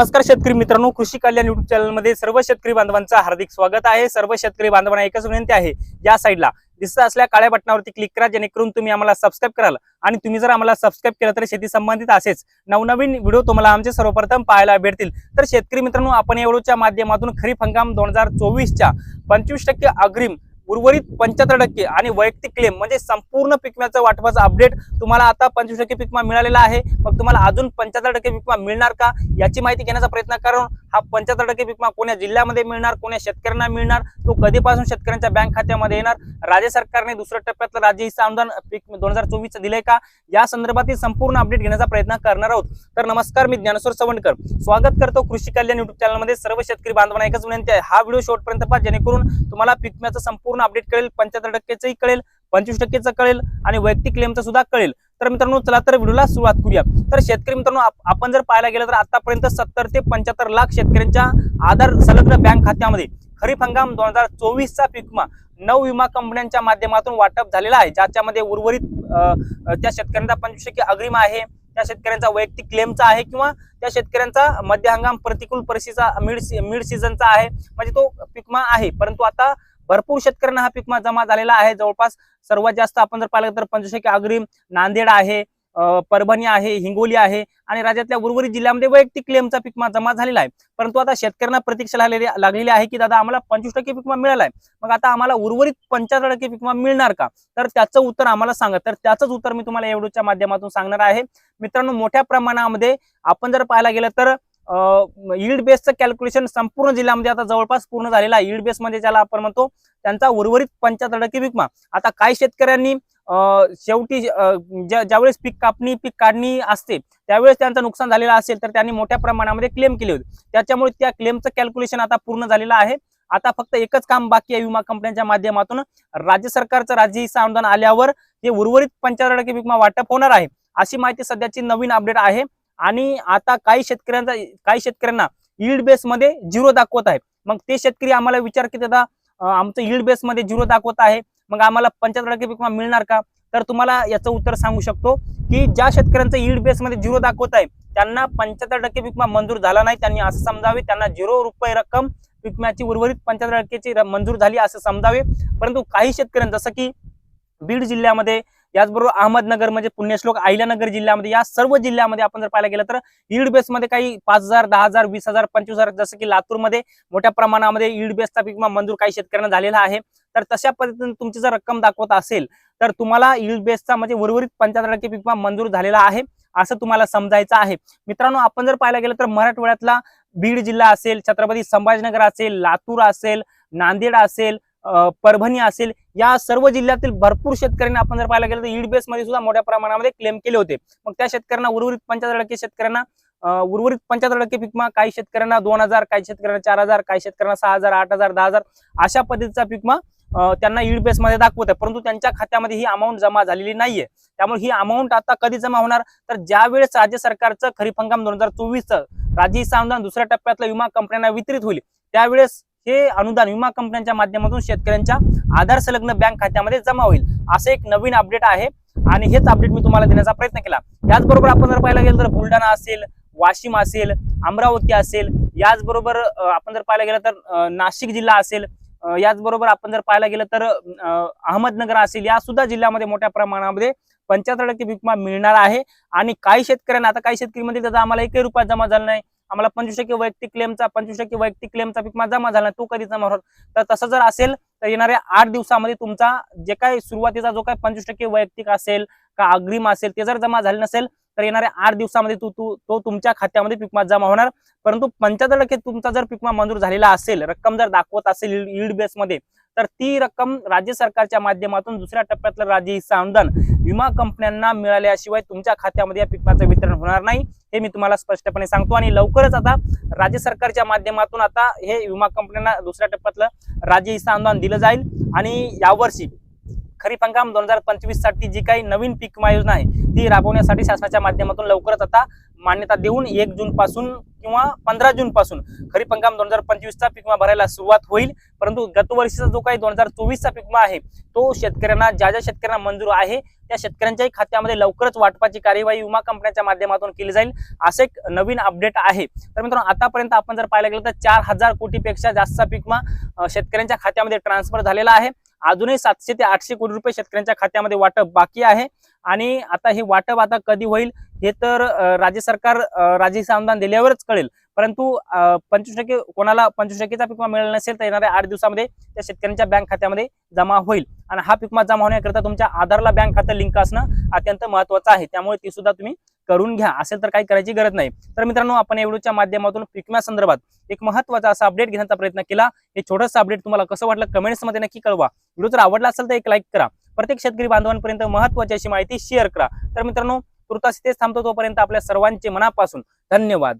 नमस्कार शेतकरी मित्रांनो कृषी कल्याण युट्यूब चॅनलमध्ये सर्व शेतकरी बांधवांचं हार्दिक स्वागत आहे. सर्व शेतकरी बांधवांना एकच विनंती आहे या साईडला दिसत असल्या काळ्या बटनावरती क्लिक करा जेणेकरून तुम्ही आम्हाला सबस्क्राईब कराल. आणि तुम्ही जर आम्हाला सबस्क्राईब केलं तर शेती संबंधित असेच नवनवीन व्हिडिओ तुम्हाला आमचे सर्वप्रथम पाहायला भेटतील. तर शेतकरी मित्रांनो आपण एवढोच्या माध्यमातून खरीप हंगाम दोन हजार चोवीसच्या पंचवीस टक्के अग्रिम उर्वरित पंच्याहत्तर टक्के आणि वैयक्तिक क्लेम म्हणजे संपूर्ण पिकम्याचं वाटपाचं अपडेट तुम्हाला आता पंचवीस टक्के पिकमा मिळालेला आहे. मग तुम्हाला अजून पंच्याहत्तर टक्के पिकमा मिळणार का? याची माहिती घेण्याचा प्रयत्न करून हा पंच्याहत्तर टक्के पिकमा कोण्या जिल्ह्यामध्ये मिळणार कोण्या शेतकऱ्यांना मिळणार? तो कधीपासून शेतकऱ्यांच्या बँक खात्यामध्ये येणार? राज्य सरकारने दुसऱ्या टप्प्यातलं राज्य हिस्सा अनुदान पीक दोन हजार चोवीस दिलंय का? या संदर्भातील संपूर्ण अपडेट घेण्याचा प्रयत्न करणार आहोत. तर नमस्कार मी ज्ञानेश्वर सवंडकर. स्वागत करतो कृषी कल्याण युट्यूब चॅनलमध्ये सर्व शेतकरी बांधवांना एकच विनंती आहे. हा व्हिडिओ शेवटपर्यंत पहा जेणेकरून तुम्हाला पिकम्याचं संपूर्ण अपडेट कळेल पंच्याहत्तर टक्केचंही कळेल पंचवीस टक्केचं कळेल आणि वैयक्तिक क्लेमचं सुद्धा कळेल. तर मित्रांनो चला तर व्हिडिओला सुरुवात करूया. तर शेतकरी मित्रांनो आपण जर पाहायला गेलं तर आतापर्यंत सत्तर ते पंच्याहत्तर लाख शेतकऱ्यांच्या आधार संलग्न बँक खात्यामध्ये खरीप हंगाम दोन हजार चोवीसचा पिकमा नऊ विमा कंपन्यांच्या माध्यमातून वाटप झालेला आहे. ज्याच्यामध्ये उर्वरित त्या शेतकऱ्यांचा पंचवीस टक्के अग्रिम आहे त्या शेतकऱ्यांचा वैयक्तिक क्लेमचा आहे किंवा त्या शेतकऱ्यांचा मध्य हंगाम प्रतिकूल परिस्थितीचा मिड मिड सीझनचा आहे. म्हणजे तो पिकमा आहे. परंतु आता भरपूर शेतकऱ्यांना हा पीक जमा झालेला आहे. जवळपास सर्वात जास्त आपण जर पाहिलं तर पंचवीस टक्के अग्रिम नांदेड आहे परभणी आहे हिंगोली आहे आणि राज्यातल्या उर्वरित जिल्ह्यामध्ये वैयक्तिक क्लेमचा पिकमा जमा झालेला आहे. परंतु आता शेतकऱ्यांना प्रतीक्षा लागलेली लागलेली आहे की दादा आम्हाला पंचवीस टक्के पिकमा मिळाला आहे. मग आता आम्हाला उर्वरित पंच्याहत्तर टक्के पिकमा मिळणार का? तर त्याचं उत्तर आम्हाला सांगा. तर त्याचंच उत्तर मी तुम्हाला एवढूच्या माध्यमातून सांगणार आहे. मित्रांनो मोठ्या प्रमाणामध्ये आपण जर पाहायला गेलं तर इल्ड बेसचं कॅल्क्युलेशन संपूर्ण जिल्ह्यामध्ये आता जवळपास पूर्ण झालेलं आहे. इल्ड बेस म्हणजे ज्याला आपण म्हणतो त्यांचा उर्वरित पंच्याहत्तर टक्के विकमा आता काही शेतकऱ्यांनी शेवटी ज्या ज्यावेळेस पीक कापणी पीक काढणी असते त्यावेळेस त्यांचं नुकसान झालेलं असेल तर त्यांनी मोठ्या प्रमाणामध्ये क्लेम केले होते. त्याच्यामुळे त्या क्लेमचं कॅल्क्युलेशन आता पूर्ण झालेलं आहे. आता फक्त एकच काम बाकी आहे विमा कंपन्यांच्या माध्यमातून. राज्य सरकारचं राज्य हिस्सा अनुदान आल्यावर हे उर्वरित पंच्याहत्तर टक्के विमा वाटप होणार आहे. अशी माहिती सध्याची नवीन अपडेट आहे. आणि आता काही शेतकऱ्यांचा काही शेतकऱ्यांना यील्ड बेस मध्ये झिरो दाखवत आहे. मग ते शेतकरी आम्हाला विचार की दादा आमचं यील्ड बेस मध्ये झिरो दाखवत आहे. मग आम्हाला पंच्याहत्तर टक्के पीक मिळणार का? तर तुम्हाला याचं उत्तर सांगू शकतो की ज्या शेतकऱ्यांचं यील्ड बेस मध्ये झिरो दाखवत आहे त्यांना पंच्याहत्तर टक्के पीक मंजूर झाला नाही. त्यांनी असं समजावे त्यांना झिरो रुपये रक्कम विकम्याची उर्वरित पंच्याहत्तर टक्केची मंजूर झाली असं समजावे. परंतु काही शेतकऱ्यांना जसं की बीड जिल्ह्यामध्ये याचबरोबर अहमदनगर म्हणजे पुण्यश्लोक अहिल्यानगर जिल्ह्यामध्ये या सर्व जिल्ह्यामध्ये आपण जर पाहायला गेलं तर यील्ड बेसमध्ये काही पाच हजार दहा हजार वीस हजार पंचवीस हजार जसं की लातूरमध्ये मोठ्या प्रमाणामध्ये यील्ड बेसचा पीक मंजूर काही शेतकऱ्यांना झालेला आहे. तर तशा पद्धतीने तुमची जर रक्कम दाखवत असेल तर तुम्हाला यील्ड बेसचा म्हणजे उर्वरित पंच्याहत्तर टक्के पीक मंजूर झालेला आहे असं तुम्हाला समजायचं आहे. मित्रांनो आपण जर पाहायला गेलं तर मराठवाड्यातला बीड जिल्हा असेल छत्रपती संभाजीनगर असेल लातूर असेल नांदेड असेल परभणी असेल या सर्व जिल्ह्यातील भरपूर शेतकऱ्यांनी आपण जर पाहायला गेलं तर ईड बेस मध्ये सुद्धा मोठ्या प्रमाणामध्ये क्लेम केले होते. मग त्या शेतकऱ्यांना उर्वरित पंच्याहत्तर टक्के शेतकऱ्यांना उर्वरित पंच्याहत्तर टक्के पिकमा काही शेतकऱ्यांना दोन हजार काही शेतकऱ्यांना चार हजार काही शेतकऱ्यांना सहा हजार आठ हजार दहा हजार अशा पद्धतीचा पिकमा त्यांना ईडबेस मध्ये दाखवत आहे परंतु त्यांच्या खात्यामध्ये ही अमाऊंट जमा झालेली नाहीये. त्यामुळे ही अमाऊंट आता कधी जमा होणार? तर ज्यावेळेस राज्य सरकारचं खरीप हंगाम दोन हजार चोवीसचं राज्य अनुदान दुसऱ्या टप्प्यातलं विमा कंपन्यांना वितरित होईल त्यावेळेस हे अनुदान विमा कंपन्यांच्या माध्यमातून शेतकऱ्यांच्या आधार संलग्न बँक खात्यामध्ये जमा होईल. असं एक नवीन अपडेट आहे आणि हेच अपडेट मी तुम्हाला देण्याचा प्रयत्न केला. याचबरोबर आपण जर पाहायला गेलं तर बुलढाणा असेल वाशिम असेल अमरावती असेल याचबरोबर आपण जर पाहायला गेलं तर नाशिक जिल्हा असेल याचबरोबर आपण जर पाहायला गेलं तर अहमदनगर असेल या सुद्धा जिल्ह्यामध्ये मोठ्या प्रमाणामध्ये पंच्याहत्तर टक्के विमा मिळणार आहे. आणि काही शेतकऱ्यांना आता काही शेतकरी म्हणतील त्याचा आम्हाला एकही रुपया जमा झाला नाही. आम्हाला पंचवीस टक्के वैयक्तिक क्लेमचा पंचवीस टक्के वैयक्तिक क्लेमचा विमा जमा झाला तो कधी जमा होणार? तर तसं जर असेल तर येणाऱ्या आठ दिवसामध्ये तुमचा जे काय सुरुवातीचा जो काय पंचवीस टक्के वैयक्तिक असेल का अग्रिम असेल ते जर जमा झाले नसेल तर येणाऱ्या आठ दिवसामध्ये तू तू तो तुमच्या खात्यामध्ये पिकमा जमा होणार. परंतु पंच्याहत्तर टक्के तुमचा जर पिकमा मंजूर झालेला असेल रक्कम जर दाखवत असेल यील्ड बेसमध्ये तर ती रक्कम राज्य सरकारच्या माध्यमातून दुसऱ्या टप्प्यातलं राज्य हिस्सा अनुदान विमा कंपन्यांना मिळाल्याशिवाय तुमच्या खात्यामध्ये या पिकमाचं वितरण होणार नाही हे मी तुम्हाला स्पष्टपणे सांगतो. आणि लवकरच आता राज्य सरकारच्या माध्यमातून आता हे विमा कंपन्यांना दुसऱ्या टप्प्यातलं राज्य हिस्सा अनुदान दिलं जाईल. आणि यावर्षी खरीप हंगाम दोन हजार पंचवीससाठी जी काही नवीन पीक विमा योजना आहे ती राबवण्यासाठी शासनाच्या माध्यमातून लवकरच आता मान्यता देऊन एक जून पासून किंवा पंधरा जून पासून. खरीप हंगाम दोन हजार पंचवीसचा पीक विमा भरायला सुरुवात होईल. परंतु गतवर्षीचा जो काही दोन हजार चोवीसचा पीक विमा आहे तो शेतकऱ्यांना ज्या ज्या शेतकऱ्यांना मंजूर आहे त्या शेतकऱ्यांच्याही खात्यामध्ये लवकरच वाटपाची कार्यवाही विमा कंपन्यांच्या माध्यमातून केली जाईल. असं एक नवीन अपडेट आहे. तर मित्रांनो आतापर्यंत आपण जर पाहायला गेलं तर चार हजार कोटीपेक्षा जास्तचा पीक विमा शेतकऱ्यांच्या खात्यामध्ये ट्रान्सफर झालेला आहे. अजूनही सातशे ते आठशे कोटी रुपये शेतकऱ्यांच्या खात्यामध्ये वाटप बाकी आहे. आणि आता हे वाटप आता कधी होईल हे तर राज्य सरकार राजस्व अनुदान दिल्यावरच कळेल. परंतु पंचवीस टक्के कोणाला पंचवीस टक्केचा पिकमा मिळाला नसेल तर येणाऱ्या आठ दिवसामध्ये त्या शेतकऱ्यांच्या बँक खात्यामध्ये जमा होईल. आणि हा पिकमा जमा होण्याकरिता तुमच्या आधारला बँक खातं लिंक असणं अत्यंत महत्वाचं आहे. त्यामुळे ती सुद्धा तुम्ही करून घ्या. असेल तर काही करायची गरज नाही. तर मित्रांनो आपण या व्हिडिओच्या माध्यमातून पिकम्या संदर्भात एक महत्त्वाचा असा अपडेट घेण्याचा प्रयत्न केला. हे छोटंसं अपडेट तुम्हाला कसं वाटलं कमेंट्समध्ये नक्की कळवा. व्हिडिओ जर आवडला असेल तर एक लाईक करा. प्रत्येक शेतकरी बांधवांपर्यंत महत्वाची अशी माहिती शेअर करा. तर मित्रांनो कृतास इथेच थांबतो तोपर्यंत आपल्या सर्वांचे मनापासून धन्यवाद.